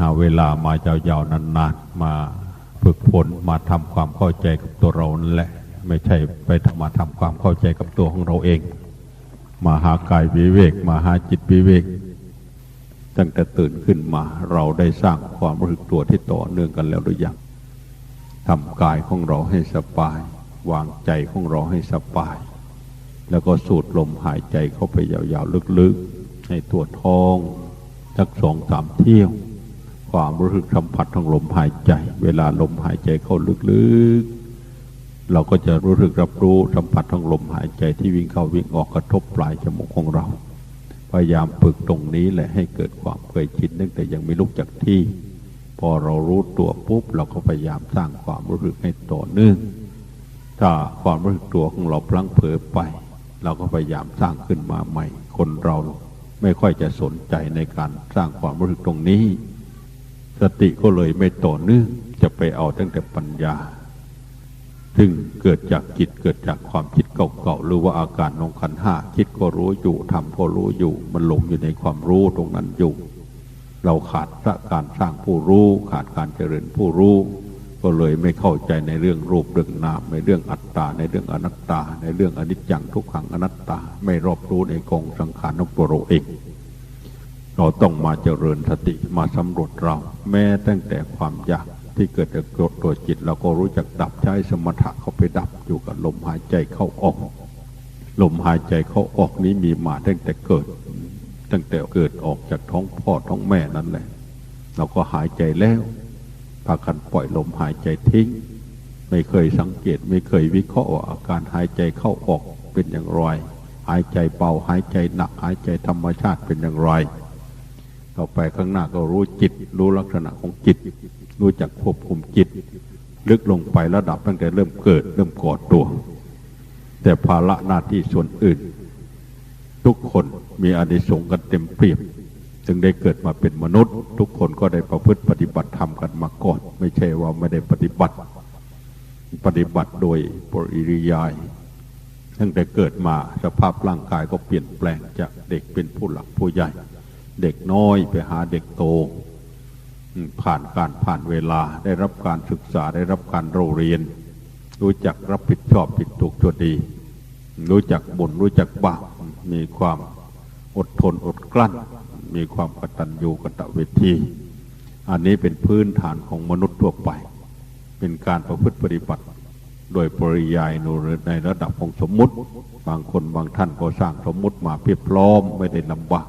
หาเวลามายาวๆนานๆ มาฝึกฝนมาทำความเข้าใจกับตัวเรานั่นแหละ ไม่ใช่ไปทำมาทำความเข้าใจกับตัวของเราเอง มาหากายวิเวก มาหาจิตวิเวก ตั้งแต่ตื่นขึ้นมาเราได้สร้างความรู้สึกตัวที่ต่อเนื่องกันแล้วหรือยังทำกายของเราให้สบาย วางใจของเราให้สบาย แล้วก็สูดลมหายใจเข้าไปยาวๆลึกๆ ให้ตัวท้อง สักสองสามเที่ยว ความรู้สึกสัมผัสของลมหายใจ เวลาลมหายใจเข้าลึกๆ เราก็จะรู้สึกรับรู้สัมผัสของลมหายใจที่วิ่งเข้าวิ่งออกกระทบปลายจมูกของเรา พยายามฝึกตรงนี้แหละให้เกิดความเคยชินตั้งแต่ยังไม่ลุกจากที่ พอเรารู้ตัวปุ๊บเราก็พยายามสร้างความรู้สึกให้ต่อเนื่องถ้าความรู้สึกตัวของเราพลั้งเผลอไป เราก็พยายามสร้างขึ้นมาใหม่คนเรา ไม่ค่อยจะสนใจในการสร้างความรู้สึกตรงนี้ สติก็เลยไม่ต่อเนื่องจะไปเอาตั้งแต่ปัญญา ซึ่งเกิดจากจิตเกิดจากความคิดเก่าๆหรือว่าอาการของขันห้าคิดก็รู้อยู่ทำก็รู้อยู่ มันหลงอยู่ในความรู้ตรงนั้นอยู่ เราขาดการสร้างผู้รู้ ขาดการเจริญผู้รู้ ก็เลยไม่เข้าใจในเรื่องรูปเรื่องนามในเรื่องอัตตา ในเรื่องอนัตตา ในเรื่องอนิจจังทุกขังอนัตตา ไม่รอบรู้ในกองสังขารของตัวเราเองเราต้องมาเจริญสติมาสำรวจเรา แม้ตั้งแต่ความอยากที่เกิดจากตัวจิตเราก็รู้จักดับใช้สมถะเข้าไปดับอยู่กับลมหายใจเข้าออก ลมหายใจเข้าออกนี้มีมาตั้งแต่เกิด ตั้งแต่เกิดออกจากท้องพ่อท้องแม่นั่นแหละเราก็หายใจแล้ว พากันปล่อยลมหายใจทิ้ง ไม่เคยสังเกตไม่เคยวิเคราะห์ว่าอาการหายใจเข้าออกเป็นอย่างไร หายใจเบาหายใจหนักหายใจธรรมชาติเป็นอย่างไร ต่อไปข้างหน้าก็รู้จิต รู้ลักษณะของจิต รู้จักควบคุมจิต ลึกลงไประดับตั้งแต่เริ่มเกิดเริ่มก่อตัว แต่ภาระหน้าที่ส่วนอื่น ทุกคนมีอานิสงส์กันเต็มเปี่ยม จึงได้เกิดมาเป็นมนุษย์ ทุกคนก็ได้ประพฤติปฏิบัติธรรมกันมาก่อน ไม่ใช่ว่าไม่ได้ปฏิบัติ ปฏิบัติโดยปริยายตั้งแต่เกิดมาสภาพร่างกายก็เปลี่ยนแปลงจากเด็กเป็นผู้หลักผู้ใหญ่ เด็กน้อยไปหาเด็กโต ผ่านการผ่านเวลาได้รับการศึกษาได้รับการเราเรียน รู้จักรับผิดชอบผิดถูกชั่วดี รู้จักบุญรู้จักบาปมีความอดทนอดกลั้น มีความกตัญญูกตเวที อันนี้เป็นพื้นฐานของมนุษย์ทั่วไป เป็นการประพฤติปฏิบัติ โดยปริยายในระดับของสมมุติ บางคนบางท่านก็สร้างสมมุติมาเพียบพร้อมไม่ได้ลำบาก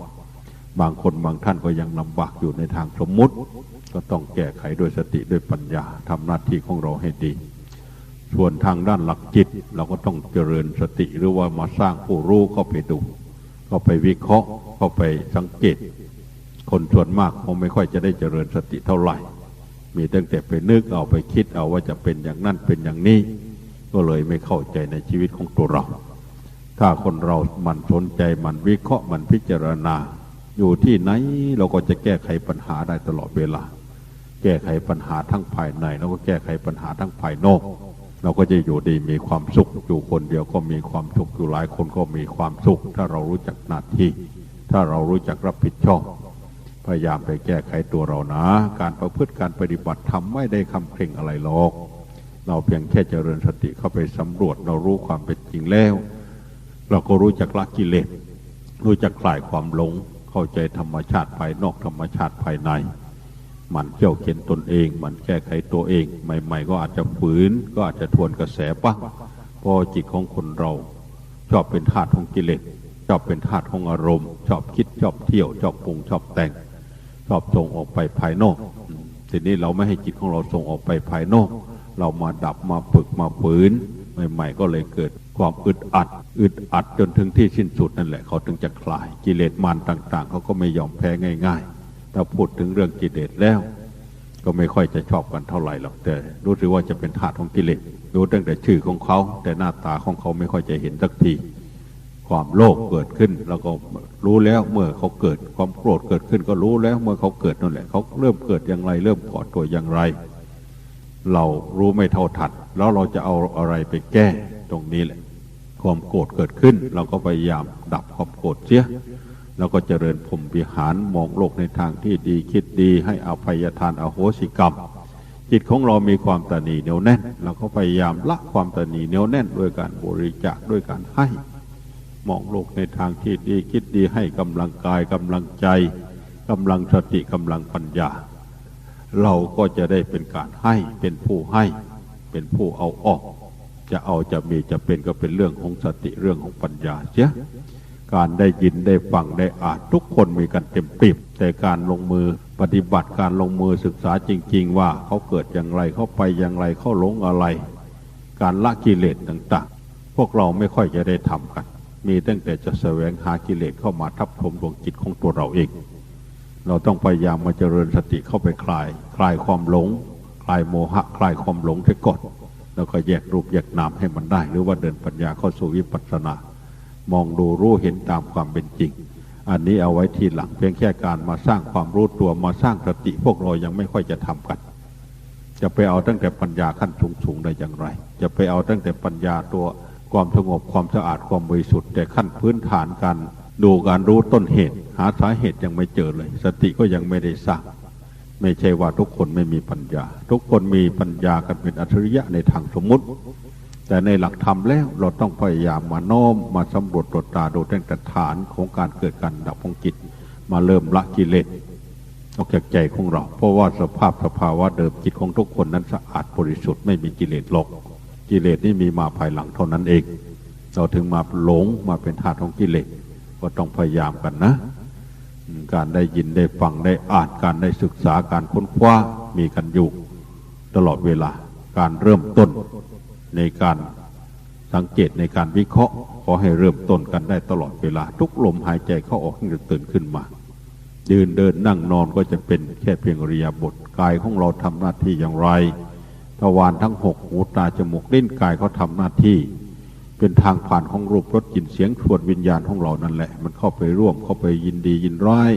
บางคนบางท่านก็ยังลำบากอยู่ในทางสมมุติ ก็ต้องแก้ไขด้วยสติด้วยปัญญาทำหน้าที่ของเราให้ดีส่วนทางด้านหลักจิตเราก็ต้องเจริญสติหรือว่ามาสร้างผู้รู้เข้าไปดู เข้าไปวิเคราะห์เข้าไปสังเกต คนส่วนมากคงไม่ค่อยจะได้เจริญสติเท่าไหร่ มีตั้งแต่ไปนึกเอาไปคิดเอาว่าจะเป็นอย่างนั้นเป็นอย่างนี้ ก็เลยไม่เข้าใจในชีวิตของตัวเรา ถ้าคนเรามันสนใจมันวิเคราะห์มันพิจารณา อยู่ที่ไหนเราก็จะแก้ไขปัญหาได้ตลอดเวลา แก้ไขปัญหาทั้งภายในแล้วก็แก้ไขปัญหาทั้งภายนอก เราก็จะอยู่ดีมีความสุข อยู่คนเดียวก็มีความสุข อยู่หลายคนก็มีความสุข ถ้าเรารู้จักหน้าที่ ถ้าเรารู้จักรับผิดชอบ พยายามไปแก้ไขตัวเรานะ การประพฤติการปฏิบัติทำไม่ได้คำเคร่งอะไรหรอก เราเพียงแค่เจริญสติเข้าไปสำรวจเรารู้ความเป็นจริงแล้ว เราก็รู้จักละกิเลสรู้จักคลายความหลง เข้าใจธรรมชาติภายนอกธรรมชาติภายใน มันเขี่ยวเข็นตนเอง มันแก้ไขตัวเอง ใหม่ๆ ก็อาจจะฝืน ก็อาจจะทวนกระแสบ้างเพราะจิตของคนเรา ชอบเป็นทาสของกิเลส ชอบเป็นทาสของอารมณ์ ชอบคิด ชอบเที่ยว ชอบปรุง ชอบแต่ง ชอบส่งออกไปภายนอก ทีนี้เราไม่ให้จิตของเราส่งออกไปภายนอก เรามาดับมาฝึกมาฝืน ใหม่ ๆ ก็เลยเกิดความอึดอัด อึดอัดจนถึงที่สิ้นสุดนั่นแหละ เขาถึงจะคลาย กิเลสมารต่าง ๆ เขาก็ไม่ยอมแพ้ง่าย ๆ ถ้าพูดถึงเรื่องกิเลสแล้ว ก็ไม่ค่อยจะชอบกันเท่าไหร่หรอกแต่รู้สึกว่าจะเป็นทาสของกิเลสรู้ตั้งแต่ชื่อของเขา แต่หน้าตาของเขาไม่ค่อยจะเห็นสักที ความโลภเกิดขึ้นเราก็รู้แล้วเมื่อเขาเกิดความโกรธเกิดขึ้นก็รู้แล้วเมื่อเขาเกิดนั่นแหละเขาเริ่มเกิดอย่างไร เริ่มก่อตัวอย่างไร เรารู้ไม่เท่าทันแล้วเราจะเอาอะไรไปแก้ตรงนี้แหละ ความโกรธเกิดขึ้น เราก็พยายามดับความโกรธเสีย แล้วก็เจริญพรมวิหารมองโลกในทางที่ดีคิดดีให้อภัยทานอโหสิกรรม จิตของเรามีความตนีเหนียวแน่นเราก็พยายามละความตนีเหนียวแน่นด้วยการบริจาคด้วยการให้ มองโลกในทางที่ดีคิดดีให้กำลังกายกำลังใจกำลังสติกำลังปัญญา เราก็จะได้เป็นการให้เป็นผู้ให้ เป็นผู้เอาออก จะเอาจะมีจะเป็นก็เป็นเรื่องของสติเรื่องของปัญญาเสีย การได้ยินได้ฟังได้อ่านทุกคนมีกันเต็มปีบแต่การลงมือปฏิบัติการลงมือศึกษาจริง ๆ ว่าเขาเกิดอย่างไรเขาไปอย่างไรเขาหลงอะไร การละกิเลสต่างๆ พวกเราไม่ค่อยจะได้ทำกัน มีตั้งแต่จะแสวงหากิเลสเข้ามาทับถมดวงจิตของตัวเราเอง เราต้องพยายามมาเจริญสติเข้าไปคลาย คลายความหลง คลายโมหะ คลายความหลงที่ก่อนแล้วก็แยกรูปแยกนามให้มันได้ หรือว่าเดินปัญญาเข้าสู่วิปัสสนา มองดูรู้เห็นตามความเป็นจริง อันนี้เอาไว้ทีหลัง เพียงแค่การมาสร้างความรู้ตัวมาสร้างสติพวกเรายังไม่ค่อยจะทำกัน จะไปเอาตั้งแต่ปัญญาขั้นสูงสูงๆได้อย่างไร จะไปเอาตั้งแต่ปัญญาตัวความสงบความสะอาดความบริสุทธิ์แต่ขั้นพื้นฐานการดูการรู้ต้นเหตุ หาสาเหตุยังไม่เจอเลย สติก็ยังไม่ได้สร้างไม่ใช่ว่าทุกคนไม่มีปัญญา ทุกคนมีปัญญากันเป็นอัจฉริยะในทางสมมุติ แต่ในหลักธรรมแล้วเราต้องพยายามมาโน้มมาสำรวจตรวจตราดูตั้งแต่ฐานของการเกิดการดับของจิตมาเริ่มละกิเลสออกจากใจของเรา เพราะว่าสภาพสภาวะเดิมจิตของทุกคนนั้นสะอาดบริสุทธิ์ไม่มีกิเลสหลอกกิเลสนี่มีมาภายหลังเท่านั้นเอง เราถึงมาหลงมาเป็นทาสของกิเลสก็ต้องพยายามกันนะ การได้ยินได้ฟังได้อ่านการได้ศึกษาการค้นคว้ามีกันอยู่ ตลอดเวลาการเริ่มต้น ในการสังเกตในการวิเคราะห์ ขอให้เริ่มต้นกันได้ตลอดเวลา ทุกลมหายใจเข้าออกให้ตื่นขึ้นมา ยืนเดินนั่งนอนก็จะเป็นแค่เพียงอริยาบทกายของเราทำหน้าที่อย่างไรทวารทั้งหกหูตาจมูกลิ้นกายเขาทำหน้าที่ เป็นทางผ่านของรูปรสกลิ่นเสียงชวนวิญญาณของเรานั่นแหละ มันเข้าไปร่วมเข้าไปยินดียินร้าย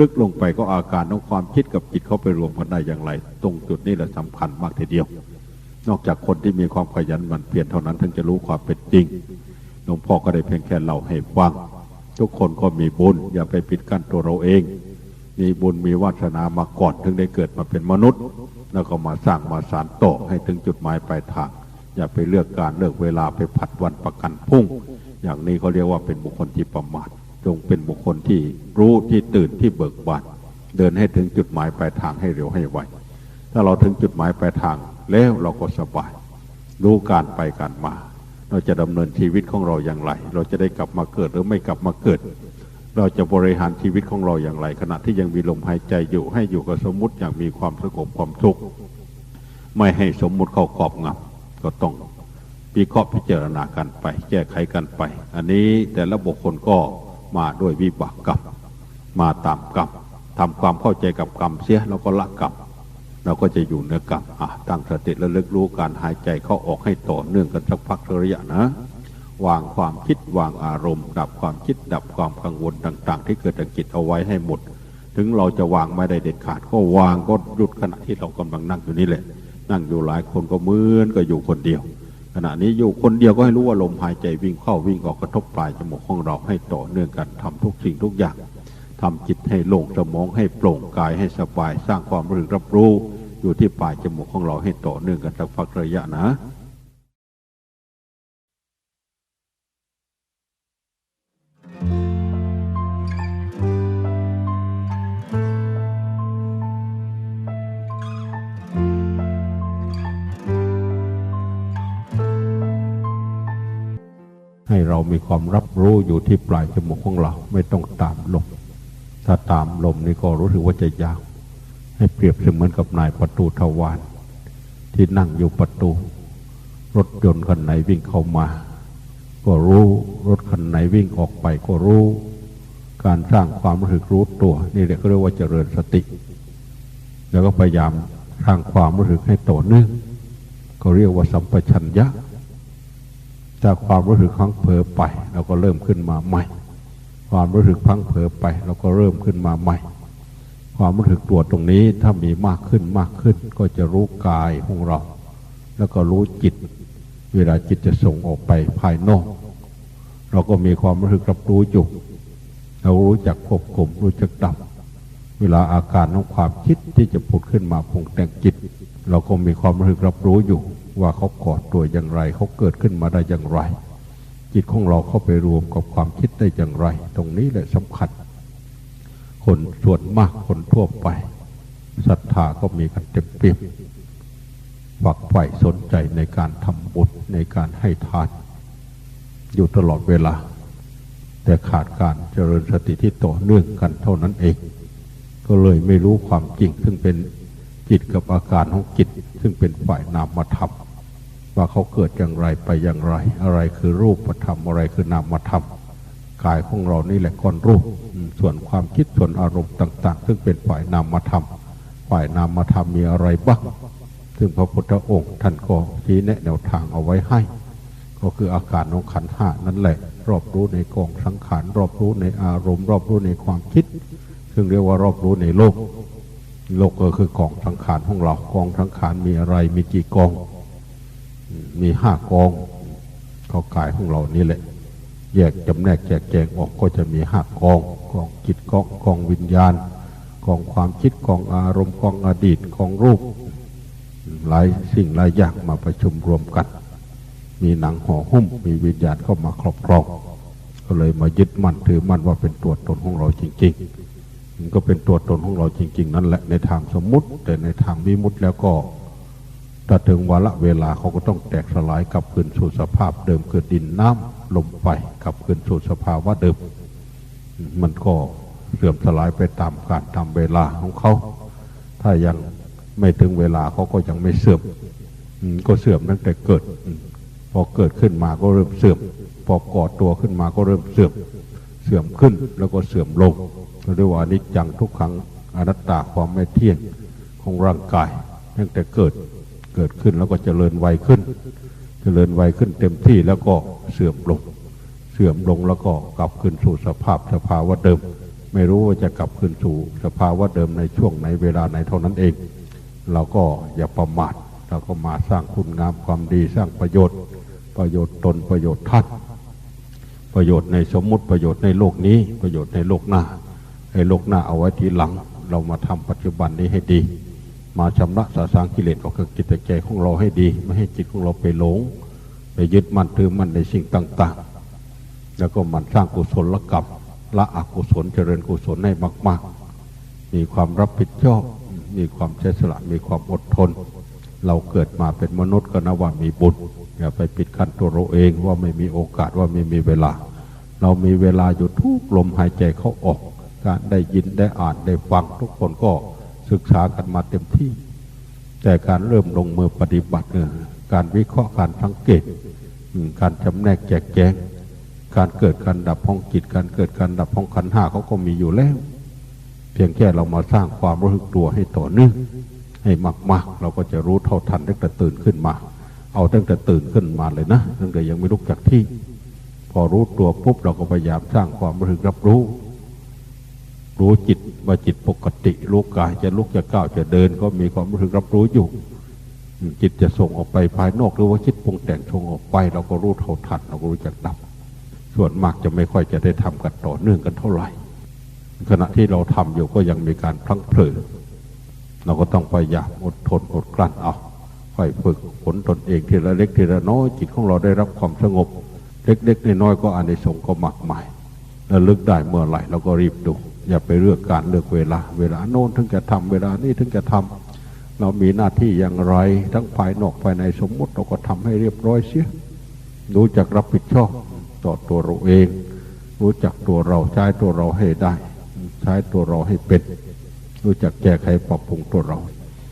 ลึกๆลงไปก็อาการของความคิดกับจิตเข้าไปรวมกันได้อย่างไร ตรงจุดนี้แหละสำคัญมากทีเดียว นอกจากคนที่มีความขยันหมั่นเพียรเท่านั้นถึงจะรู้ความเป็นจริงหลวงพ่อก็ได้เพียงแค่เล่าให้ฟัง ทุกคนก็มีบุญอย่าไปปิดกั้นตัวเราเอง มีบุญมีวาสนามาก่อนถึงได้เกิดมาเป็นมนุษย์ แล้วก็มาสร้างมาสานต่อให้ถึงจุดหมายปลายทาง อย่าไปเลือกการเลือกเวลาไปผัดวันประกันพรุ่ง อย่างนี้เขาเรียกว่าเป็นบุคคลที่ประมาทจงเป็นบุคคลที่รู้ที่ตื่นที่เบิกบานเดินให้ถึงจุดหมายปลายทางให้เร็วให้ไวถ้าเราถึงจุดหมายปลายทางแล้วเราก็สบายรู้การไปการมา เราจะดำเนินชีวิตของเราอย่างไร เราจะได้กลับมาเกิดหรือไม่กลับมาเกิด เราจะบริหารชีวิตของเราอย่างไร ขณะที่ยังมีลมหายใจอยู่ให้อยู่กับสมมุติอย่างมีความสงบความสุขไม่ให้สมมุติเข้าครอบงำก็ต้องวิเคราะห์พิจารณากันไป แก้ไขกันไป อันนี้แต่ละบุคคลก็มาด้วยวิบากกรรมมาตามกรรมทำความเข้าใจกับกรรมเสียแล้วก็ละกรรม เราก็จะอยู่เนื้อกรรมอะตั้งสติและลึกรู้การหายใจเข้าออกให้ต่อเนื่องกันสักพักระยะนะ วางความคิดวางอารมณ์ ดับความคิดดับความกังวลต่าง ๆ ที่เกิดจากจิตเอาไว้ให้หมด ถึงเราจะวางไม่ได้เด็ดขาดก็วางก็หยุดขณะที่เรากำลังนั่งอยู่นี่แหละ นั่งอยู่หลายคนก็เหมือนก็อยู่คนเดียว ขณะนี้อยู่คนเดียวก็ให้รู้ว่าลมหายใจวิ่งเข้าวิ่งออกกระทบปลายจมูกของเราให้ต่อเนื่องกันทำทุกสิ่งทุกอย่าง ทำจิตให้โล่งสมองให้โปร่งกายให้สบาย สร้างความรู้รับรู้อยู่ที่ปลายจมูกของเราให้ต่อเนื่องกันสักพักระยะนะให้เรามีความรับรู้อยู่ที่ปลายจมูกของเราไม่ต้องตามลม ถ้าตามลมนี่ก็รู้สึกว่าจะยาวให้เปรียบเสมือนกับนายประตูทวารที่นั่งอยู่ประตู รถยนต์คันไหนวิ่งเข้ามา ก็รู้รถคันไหนวิ่งออกไปก็รู้ การสร้างความรู้สึกรู้ตัว นี่เรียกเรียกว่าเจริญสติ แล้วก็พยายามสร้างความรู้สึกให้ต่อเนื่องก็เรียกว่าสัมปชัญญะถ้าความรู้สึกครั้งเผลอไปเราก็เริ่มขึ้นมาใหม่ ความรู้สึกพังเผลอไปเราก็เริ่มขึ้นมาใหม่ ความรู้สึกตัวตรงนี้ถ้ามีมากขึ้นมากขึ้น ก็จะรู้กายของเรา แล้วก็รู้จิต เวลาจิตจะส่งออกไปภายนอก เราก็มีความรู้สึกรับรู้อยู่เรารู้จักควบคุมรู้จักดับ เวลาอาการของความคิดที่จะผุดขึ้นมาปรุงแต่งจิต เราก็มีความรู้สึกรับรู้อยู่ ว่าเขาก่อตัวอย่างไร เขาเกิดขึ้นมาได้อย่างไร จิตของเราเข้าไปรวมกับความคิดได้อย่างไร ตรงนี้แหละสำคัญ คนส่วนมากคนทั่วไปศรัทธาก็มีกันเต็มเปี่ยมฝักใฝ่สนใจในการทำบุญในการให้ทาน อยู่ตลอดเวลา แต่ขาดการเจริญสติที่ต่อเนื่องกันเท่านั้นเอง ก็เลยไม่รู้ความจริงซึ่งเป็นจิตกับอาการของจิตซึ่งเป็นฝ่ายนามธรรม ว่าเขาเกิดอย่างไรไปอย่างไร อะไรคือรูปธรรมอะไรคือนามธรรมกายของเรานี่แหละก้อนรูป ส่วนความคิดส่วนอารมณ์ต่าง ๆ ซึ่งเป็นฝ่ายนามธรรมฝ่ายนามธรรมมีอะไรบ้างซึ่งพระพุทธองค์ท่านก็ชี้แนะแนวทางเอาไว้ให้ ก็คืออาการของขันธ์ห้านั่นแหละ รอบรู้ในกองสังขารรอบรู้ในอารมณ์ รอบรู้ในความคิด ซึ่งเรียกว่ารอบรู้ในโลก โลกก็คือกองสังขารของเรากองสังขารมีอะไรมีกี่กอง มีห้ากองก็กายของเรานี่แหละ แยกจำแนกแจกแจงออกก็จะมีห้ากองกองจิตกองกองวิญญาณกองความคิดกองอารมณ์กองอดีตกองรูป หลายสิ่งหลายอย่างมาประชุมรวมกัน มีหนังห่อหุ้มมีวิญญาณเข้ามาครอบครองก็เลยมายึดมั่นถือมั่นว่าเป็นตัวตนของเราจริง ๆ มันก็เป็นตัวตนของเราจริง ๆ นั่นแหละในทางสมมุติ แต่ในทางวิมุติแล้วก็ ถ้าถึงวาระเวลาเขาก็ต้องแตกสลายกลับคืนสู่สภาพเดิมคือดินน้ำลมไฟกลับคืนสู่สภาวะเดิม มันก็เสื่อมสลายไปตามการตามเวลาของเขา ถ้ายังไม่ถึงเวลาเขาก็ยังไม่เสื่อมก็เสื่อมตั้งแต่เกิด พอเกิดขึ้นมาก็เริ่มเสื่อม พอก่อตัวขึ้นมาก็เริ่มเสื่อม เสื่อมขึ้นแล้วก็เสื่อมลงเรียกว่าอนิจจังทุกขังอนัตตาความไม่เที่ยงของร่างกายตั้งแต่เกิด เกิดขึ้นแล้วก็เจริญไวขึ้น เจริญไวขึ้นเต็มที่แล้วก็เสื่อมลง เสื่อมลงแล้วก็กลับคืนสู่สภาพสภาวะเดิม ไม่รู้ว่าจะกลับคืนสู่สภาวะเดิมในช่วงไหนเวลาไหนเท่านั้นเอง เราก็อย่าประมาทเราก็มาสร้างคุณงามความดีสร้างประโยชน์ ประโยชน์ตนประโยชน์ท่านประโยชน์ในสมมุติประโยชน์ในโลกนี้ประโยชน์ในโลกหน้าให้โลกหน้าเอาไว้ทีหลัง เรามาทำปัจจุบันนี้ให้ดี มาชำระสาสางกิเลสออกจากจิตใจของเราให้ดี ไม่ให้จิตของเราไปหลง ไปยึดมั่นถือมั่นในสิ่งต่าง ๆ แล้วก็มันสร้างกุศลละกรรมละอกุศลเจริญกุศลให้มาก ๆ มีความรับผิดชอบ มีความเฉสละมีความอดทน เราเกิดมาเป็นมนุษย์ก็นะว่ามีบุญอย่าไปปิดกั้นตัวเราเองว่าไม่มีโอกาสว่าไม่มีเวลา เรามีเวลาอยู่ทุกลมหายใจเขาออก การได้ยินได้อ่านได้ฟังทุกคนก็ ศึกษากันมาเต็มที่ แต่การเริ่มลงมือปฏิบัติเนี่ยการวิเคราะห์การสังเกต การจำแนกแจกแจง การเกิดการดับของจิต การเกิดการดับของขันห้าเขาก็มีอยู่แล้ว เพียงแค่เรามาสร้างความรู้สึกตัวให้ต่อเนื่องให้มากๆ เราก็จะรู้เท่าทันตั้งแต่ตื่นขึ้นมา เอาตั้งแต่ตื่นขึ้นมาเลยนะตั้งแต่ยังไม่ลุกจากที่ พอรู้ตัวปุ๊บเราก็พยายามสร้างความรู้สึกรับรู้ รู้จิตว่าจิตปกติรู้กายจะลุกจะก้าวจะเดิน ก็มีความรู้สึกรับรู้อยู่ จิตจะส่งออกไปภายนอกหรือว่าคิดปรุงแต่งส่งออกไป เราก็รู้เท่าทันเราก็รู้จักดับ ส่วนมากจะไม่ค่อยจะได้ทำกันต่อเนื่องกันเท่าไหร่ ขณะที่เราทำอยู่ก็ยังมีการพลั้งเผลอเราก็ต้องพยายามอดทนอดกลั้นเอาค่อยฝึกฝนตนเองทีละเล็กทีละน้อยจิตของเราได้รับความสงบ เล็กๆน้อยๆก็อานิสงส์ก็มากมายแล้วลึกได้เมื่อไหร่เราก็รีบดู อย่าไปเลือกการเลือกเวลา เวลาโน้นถึงจะทำเวลานี้ถึงจะทำเรามีหน้าที่อย่างไร ทั้งภายนอกภายในสมมุติเราก็ทำให้เรียบร้อยเสียรู้จักรับผิดชอบต่อตัวเราเอง รู้จักตัวเราใช้ตัวเราให้ได้ ใช้ตัวเราให้เป็น รู้จักแก้ไขปรับปรุงตัวเรา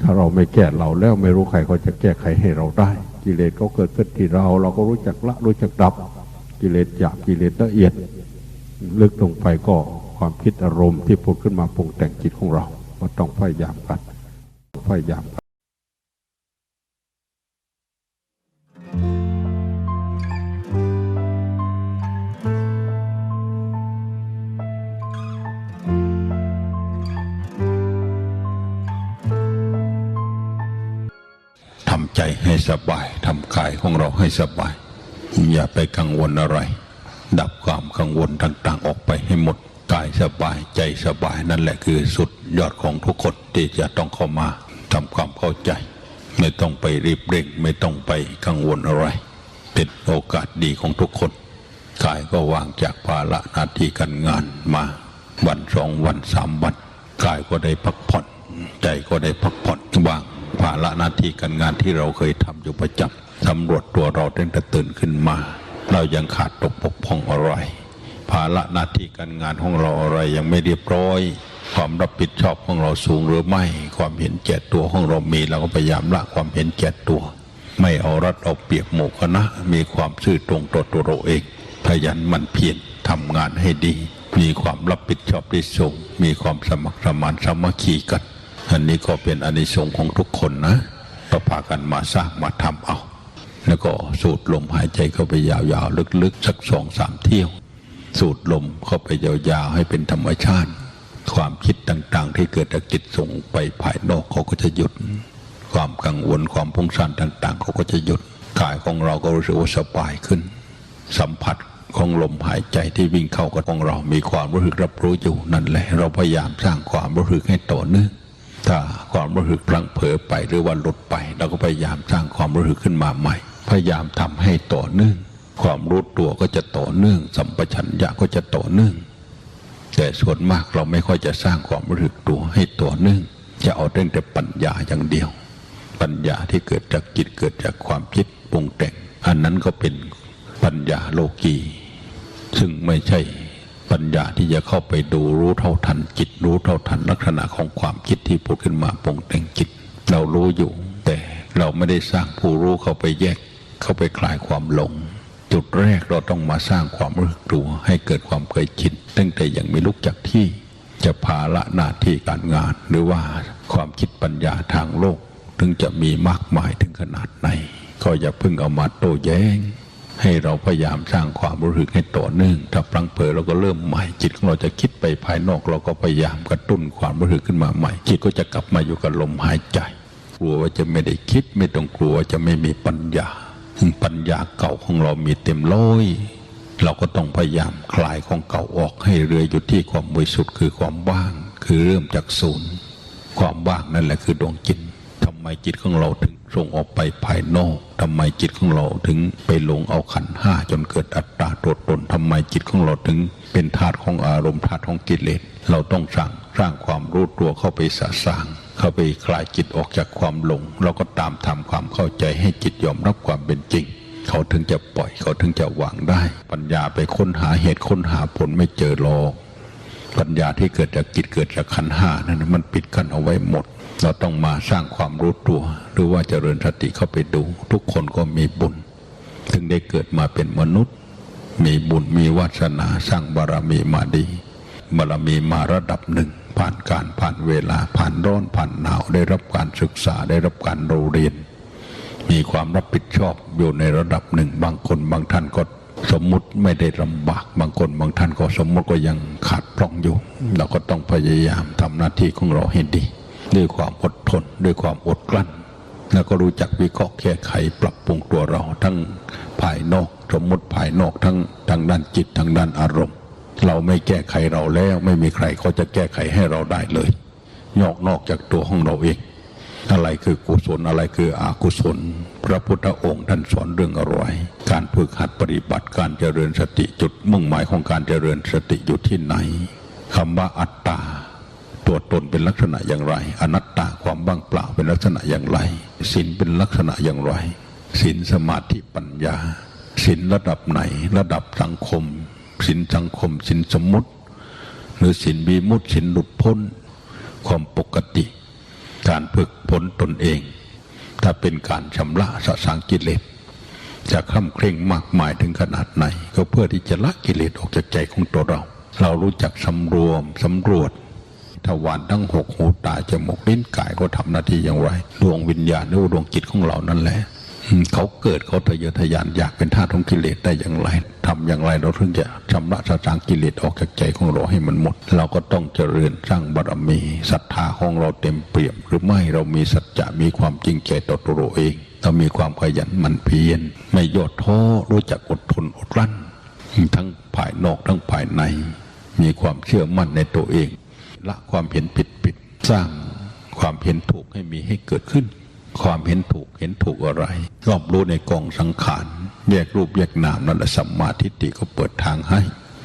ถ้าเราไม่แก้เราแล้วไม่รู้ใครเขาจะแก้ไขให้เราได้ กิเลสก็เกิดขึ้นที่เรา เราก็รู้จักละรู้จักดับ กิเลสหยาบกิเลสละเอียด ลึกลงไปก็ ความคิดอารมณ์ที่ผุดขึ้นมาปรุงแต่งจิตของเราก็ต้องพยายามกันพยายามกันทำใจให้สบายทำกายของเราให้สบาย อย่าไปกังวลอะไร ดับความกังวลต่าง ๆ ออกไปให้หมด กายสบายใจสบายนั่นแหละคือสุดยอดของทุกคนที่จะต้องเข้ามาทำความเข้าใจ ไม่ต้องไปรีบเร่งไม่ต้องไปกังวลอะไร เป็นโอกาสดีของทุกคนกายก็วางจากภาระหน้าที่การงานมาวันสองวันสามวันกายก็ได้พักผ่อน ใจก็ได้พักผ่อนวางภาระหน้าที่การงานที่เราเคยทำอยู่ประจำสำรวจตัวเราตั้งแต่ตื่นขึ้นมา เรายังขาดตกปกพร่องอะไร ภาระหน้าที่การงานของเราอะไรยังไม่เรียบร้อย ความรับผิดชอบของเราสูงหรือไม่ ความเห็นแก่ตัวของเรามีเราก็พยายามละความเห็นแก่ตัว ไม่เอารัดเอาเปรียบหมู่คณะมีความซื่อตรงต่อตัวเราเองขยันมันเพียรทำงานให้ดี มีความรับผิดชอบที่สูงมีความสมัครสมานสมัคคีกันอันนี้ก็เป็นอนิสงส์ของทุกคนนะก็พากันมาสร้างมาทำเอา แล้วก็สูดลมหายใจเข้าไปยาวๆ ลึกๆ สักสองสามเที่ยว สูดลมเข้าไปยาวๆให้เป็นธรรมชาติ ความคิดต่าง ๆ ที่เกิดจากจิตส่งไปภายนอกเขาก็จะหยุด ความกังวลความพุ่งซ่นต่าง ๆ เขาก็จะหยุดกายของเราก็รู้สึกว่าสบายขึ้น สัมผัสของลมหายใจที่วิ่งเข้ากับของเรา มีความรู้สึกรับรู้อยู่นั่นแหละ เราพยายามสร้างความรู้สึกให้ต่อเนื่องถ้าความรู้สึกพลังเผลอไปหรือว่าหลุดไป เราก็พยายามสร้างความรู้สึกขึ้นมาใหม่ พยายามทำให้ต่อเนื่อง ความรู้ตัวก็จะต่อเนื่อง สัมปชัญญะก็จะต่อเนื่อง แต่ส่วนมากเราไม่ค่อยจะสร้างความรู้สึกตัวให้ต่อเนื่อง จะเอาเรื่องแต่ปัญญาอย่างเดียว ปัญญาที่เกิดจากจิตเกิดจากความคิดปรุงแต่ง อันนั้นก็เป็นปัญญาโลกี ซึ่งไม่ใช่ปัญญาที่จะเข้าไปดูรู้เท่าทันจิตรู้เท่าทันลักษณะของความคิดที่ผุดขึ้นมาปรุงแต่งจิต เรารู้อยู่ แต่เราไม่ได้สร้างผู้รู้เข้าไปแยกเข้าไปคลายความหลง จุดแรกเราต้องมาสร้างความรู้สึกตัวให้เกิดความเคยชินตั้งแต่ยังไม่ลุกจากที่จะภาละหน้าที่การงาน หรือว่าความคิดปัญญาทางโลก ถึงจะมีมากมายถึงขนาดไหน ก็อย่าเพิ่งเอามาโต้แย้ง ให้เราพยายามสร้างความรู้สึกให้ต่อเนื่อง ถ้าพลังเผลเราก็เริ่มใหม่จิตของเราจะคิดไปภายนอกเราก็พยายามกระตุ้นความรู้สึกขึ้นมาใหม่ จิตก็จะกลับมาอยู่กับลมหายใจ กลัวว่าจะไม่ได้คิดไม่ต้องกลัวว่าจะไม่มีปัญญา ปัญญาเก่าของเรามีเต็มร้อยเราก็ต้องพยายามคลายของเก่าออกให้เรืออยู่ที่ความบริสุทธิ์คือความว่าง คือเริ่มจากศูนย์ ความว่างนั่นแหละคือดวงจิตทำไมจิตของเราถึงส่งออกไปภายนอกทำไมจิตของเราถึงไปหลงเอาขันห้าจนเกิดอัตตาตัวตนทำไมจิตของเราถึงเป็นธาตุของอารมณ์ธาตุของกิเลสเราต้องสร้างสร้างความรู้ตัวเข้าไปสะสาง เข้าไปคลายจิตออกจากความหลง เราก็ตามทำความเข้าใจให้จิตยอมรับความเป็นจริง เขาถึงจะปล่อยเขาถึงจะวางได้ ปัญญาไปค้นหาเหตุค้นหาผลไม่เจอหรอกปัญญาที่เกิดจากจิตเกิดจากขันห้านั้นมันปิดกั้นเอาไว้หมด เราต้องมาสร้างความรู้ตัว หรือว่าเจริญสติเข้าไปดู ทุกคนก็มีบุญถึงได้เกิดมาเป็นมนุษย์ มีบุญมีวาสนาสร้างบารมีมาดีบารมีมาระดับหนึ่ง ผ่านการผ่านเวลาผ่านร้อนผ่านหนาวได้รับการศึกษาได้รับการเรียน มีความรับผิดชอบอยู่ในระดับหนึ่ง บางคนบางท่านก็สมมุติไม่ได้ลำบาก บางคนบางท่านก็สมมุติก็ยังขาดพร่องอยู่ เราก็ต้องพยายามทำหน้าที่ของเราให้ดี ด้วยความอดทน ด้วยความอดกลั้น แล้วก็รู้จักวิเคราะห์แก้ไขปรับปรุงตัวเรา ทั้งภายนอก สมมติภายนอกทั้งทางด้านจิตทางด้านอารมณ์ เราไม่แก้ไขเราแล้วไม่มีใครเขาจะแก้ไขให้เราได้เลยนอกนอกจากตัวของเราเอง อะไรคือกุศลอะไรคืออกุศล พระพุทธองค์ท่านสอนเรื่องอะไรการฝึกหัดปฏิบัติการเจริญสติจุดมุ่งหมายของการเจริญสติอยู่ที่ไหนคำว่าอัตตาตัวตนเป็นลักษณะอย่างไร อนัตตาความว่างเปล่าเป็นลักษณะอย่างไรศีลเป็นลักษณะอย่างไรศีลสมาธิปัญญาศีลระดับไหน ระดับสังคม ศีลสังคมศีลสมมุติ หรือศีลบีมุตศีลหลุดพ้น ความปกติ การฝึกผลตนเอง ถ้าเป็นการชำระสะสางกิเลสจะคล่ำเคร่งมากมายถึงขนาดไหน ก็เพื่อที่จะละกิเลสออกจากใจของตัวเรา เรารู้จักสำรวมสำรวจทวารทั้งหกหูตาจมูกลิ้นกายก็ทำหน้าที่อย่างไร ดวงวิญญาณหรือดวงจิตของเรานั่นแหละ เขาเกิดเขาทะเยอทะยานอยากเป็นทาสของกิเลสได้อย่างไรทำอย่างไรเราถึงจะชำระสะสางกิเลสออกจากใจของเราให้มันหมด เราก็ต้องเจริญสร้างบารมีศรัทธาของเราเต็มเปี่ยม หรือไม่เรามีสัจจะมีความจริงใจต่อตัวเราเองเรามีความขยันหมั่นเพียรไม่ย่อท้อรู้จักอดทนอดกลั้นทั้งภายนอกทั้งภายใน มีความเชื่อมั่นในตัวเอง ละความเห็นผิดผิดสร้างความเห็นถูกให้มีให้เกิดขึ้น ความเห็นถูกเห็นถูกอะไรรอบรู้ในกองสังขารแยกรูปแยกนามนั่นแหละสัมมาทิฏฐิก็เปิดทางให้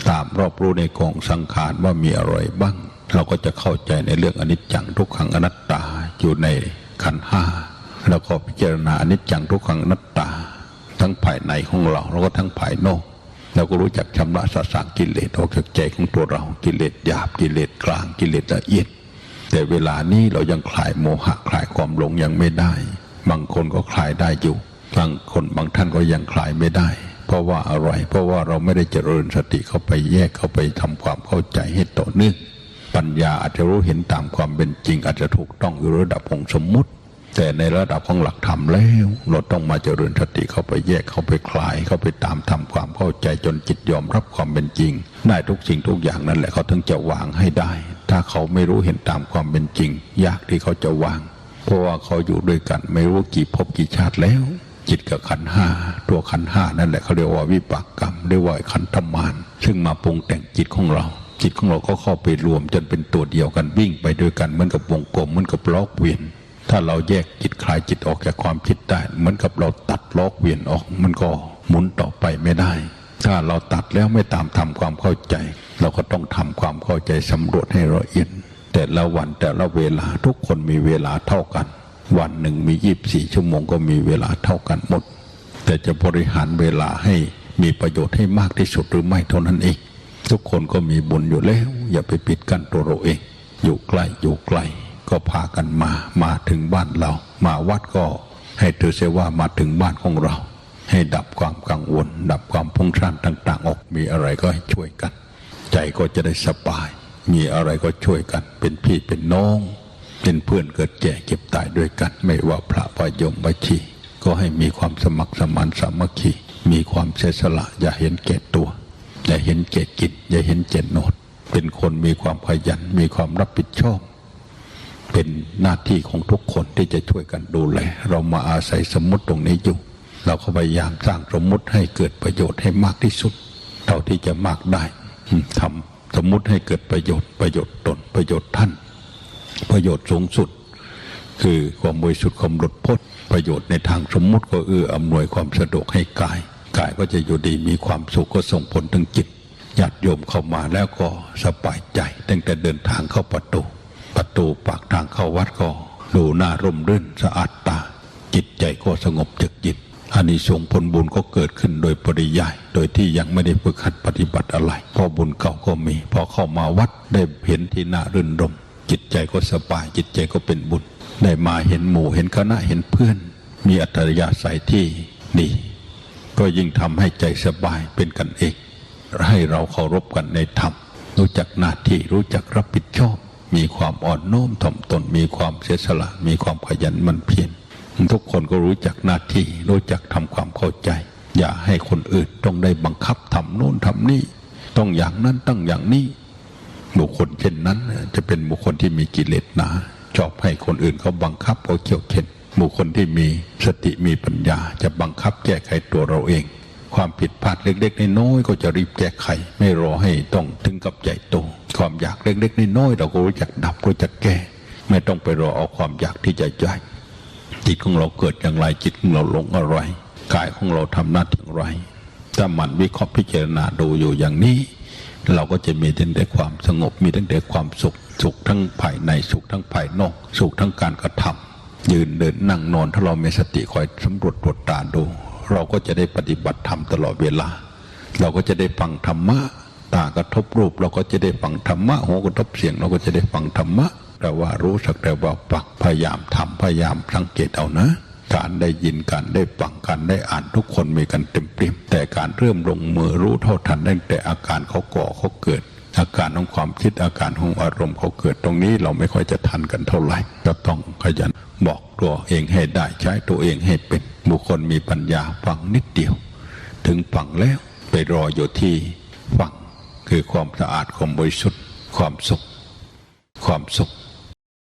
ตามรอบรู้ในกองสังขารว่ามีอะไรบ้าง เราก็จะเข้าใจในเรื่องอนิจจังทุกขังอนัตตาอยู่ในขันห้าแล้วก็พิจารณาอนิจจังทุกขังอนัตตา ทั้งภายในของเราแล้วก็ทั้งภายนอกเราก็รู้จักชำระสสารกิเลสออกจากใจของตัวเรากิเลสหยาบกิเลสกลางกิเลสละเอียด แต่เวลานี้เรายังคลายโมหะคลายความหลงยังไม่ได้ บางคนก็คลายได้อยู่บางคนบางท่านก็ยังคลายไม่ได้ เพราะว่าอะไร เพราะว่าเราไม่ได้เจริญสติเข้าไปแยกเข้าไปทำความเข้าใจให้ต่อเนื่องปัญญาอาจจะรู้เห็นตามความเป็นจริง อาจจะถูกต้องอยู่ระดับของสมมุติ แต่ในระดับของหลักธรรมแล้วเราต้องมาเจริญสติเข้าไปแยกเข้าไปคลาย เข้าไปตามทำความเข้าใจจนจิตยอมรับความเป็นจริง ได้ทุกสิ่งทุกอย่างนั่นแหละเขาถึงจะวางให้ได้ ถ้าเขาไม่รู้เห็นตามความเป็นจริง ยากที่เขาจะวาง เพราะว่าเขาอยู่ด้วยกัน ไม่รู้กี่ภพกี่ชาติแล้ว จิตกับขันห้าตัวขันห้านั่นแหละเขาเรียกว่าวิปากกรรมเรียกว่าขันธมารซึ่งมาปรุงแต่งจิตของเรา จิตของเราก็เข้าไปรวมจนเป็นตัวเดียวกันวิ่งไปด้วยกันเหมือนกับวงกลมเหมือนกับล้อเวียนถ้าเราแยกจิตคลายจิตออกจากความคิดได้เหมือนกับเราตัดล้อเวียนออก มันก็หมุนต่อไปไม่ได้ ถ้าเราตัดแล้วไม่ตามทำความเข้าใจ เราก็ต้องทำความเข้าใจสำรวจให้ละเอียดแต่ละวันแต่ละเวลาทุกคนมีเวลาเท่ากัน วันหนึ่งมียี่บสี่ชั่วโมงก็มีเวลาเท่ากันหมด แต่จะบริหารเวลาให้มีประโยชน์ให้มากที่สุดหรือไม่เท่านั้นเอง ทุกคนก็มีบุญอยู่แล้ว อย่าไปปิดกั้นตัวเราเอง อยู่ใกล้อยู่ไกลก็พากันมามาถึงบ้านเรา มาวัดก็ให้ถือเสว่ามาถึงบ้านของเรา ให้ดับความกังวล ดับความพุ่งสร้างต่าง ๆ ออกมีอะไรก็ให้ช่วยกัน ใจก็จะได้สบาย มีอะไรก็ช่วยกัน เป็นพี่เป็นน้อง เป็นเพื่อนเกิดแก่เก็บตายด้วยกัน ไม่ว่าพระพยมบัชีก็ให้มีความสมัครสมานสามัคคีมีความเสียสละ อย่าเห็นแก่ตัว อย่าเห็นแก่กิจอย่าเห็นแก่โนด เป็นคนมีความขยัน มีความรับผิดชอบ เป็นหน้าที่ของทุกคนที่จะช่วยกันดูแล เรามาอาศัยสมมติตรงนี้อยู่ เราก็พยายามสร้างสมมติให้เกิดประโยชน์ให้มากที่สุด เท่าที่จะมากได้ ทำสมมติให้เกิดประโยชน์ประโยชน์ตนประโยชน์ท่าน ประโยชน์สูงสุด คือความบริสุทธิ์ความหลุดพ้นประโยชน์ในทางสมมุติก็เอื้ออำนวยความสะดวกให้กายกายก็จะอยู่ดีมีความสุขก็ส่งผลถึงจิตญาติโยมเข้ามาแล้วก็สบายใจ ตั้งแต่เดินทางเข้าประตู ประตูปากทางเข้าวัดก็ดูหน่าร่มรื่นสะอาดตา จิตใจก็สงบจากจิต อานิสงส์ผลบุญก็เกิดขึ้นโดยปริยาย โดยที่ยังไม่ได้ฝึกหัดปฏิบัติอะไรพราะบุญเก่าก็มี พอเข้ามาวัดได้เห็นที่น่ารื่นรม จิตใจก็สบาย จิตใจก็เป็นบุญ ได้มาเห็นหมู่เห็นคณะเห็นเพื่อน มีอัตยาศัยที่ดีก็ยิ่งทำให้ใจสบายเป็นกันเอง ให้เราเคารพกันในธรรม รู้จักหน้าที่รู้จักรับผิดชอบ มีความอ่อนโน้มถ่อมตน มีความเสียสละ มีความขยันมันเพียร ทุกคนก็รู้จักหน้าที่รู้จักทำความเข้าใจ อย่าให้คนอื่นต้องได้บังคับทำโน้นทำนี่ ต้องอย่างนั้นต้องอย่างนี้ บุคคลเช่นนั้น จะเป็นบุคคลที่มีกิเลสหนาชอบให้คนอื่นเขาบังคับเขาเขี่ยวเข็นบุคคลที่มีสติมีปัญญา จะบังคับแก้ไขตัวเราเอง ความผิดพลาดเล็กๆน้อยๆก็จะรีบแก้ไข ไม่รอให้ต้องถึงกับใหญ่โตความอยากเล็กๆน้อยๆเราก็รู้จักดับรู้จักแก้ ไม่ต้องไปรอเอาความอยากที่จะใหญ่ จิตของเราเกิดอย่างไร จิตของเราหลงอะไรกายของเราทำหน้าที่อย่างไร ถ้ามันวิเคราะห์พิจารณาดูอยู่อย่างนี้ เราก็จะมีตั้งแต่ความสงบมีตั้งแต่ความสุขสุขทั้งภายในสุขทั้งภายนอก สุขทั้งการกระทำยืนเดินนั่งนอนถ้าเรามีสติคอยสำรวจตรวจตาดู เราก็จะได้ปฏิบัติธรรมตลอดเวลา เราก็จะได้ฟังธรรมะตากระทบรูป เราก็จะได้ฟังธรรมะหูกระทบเสียง เราก็จะได้ฟังธรรมะ แต่ว่ารู้สักแต่ว่าฟังพยายามทำพยายามสังเกตเอานะการได้ยินการได้ฟังการได้อ่านทุกคนมีกันเต็มเปี่ยมแต่การเริ่มลงมือรู้เท่าทันตั้งแต่อาการเขาก่อเขาเกิด อาการของความคิดอาการของอารมณ์เขาเกิดตรงนี้เราไม่ค่อยจะทันกันเท่าไหร่ก็ต้องขยันบอกตัวเองให้ได้ใช้ตัวเองให้เป็นบุคคลมีปัญญาฟังนิดเดียว ถึงฟังแล้วไปรออยู่ที่ฟังคือความสะอาดความบริสุทธิ์ความสุข ความสุข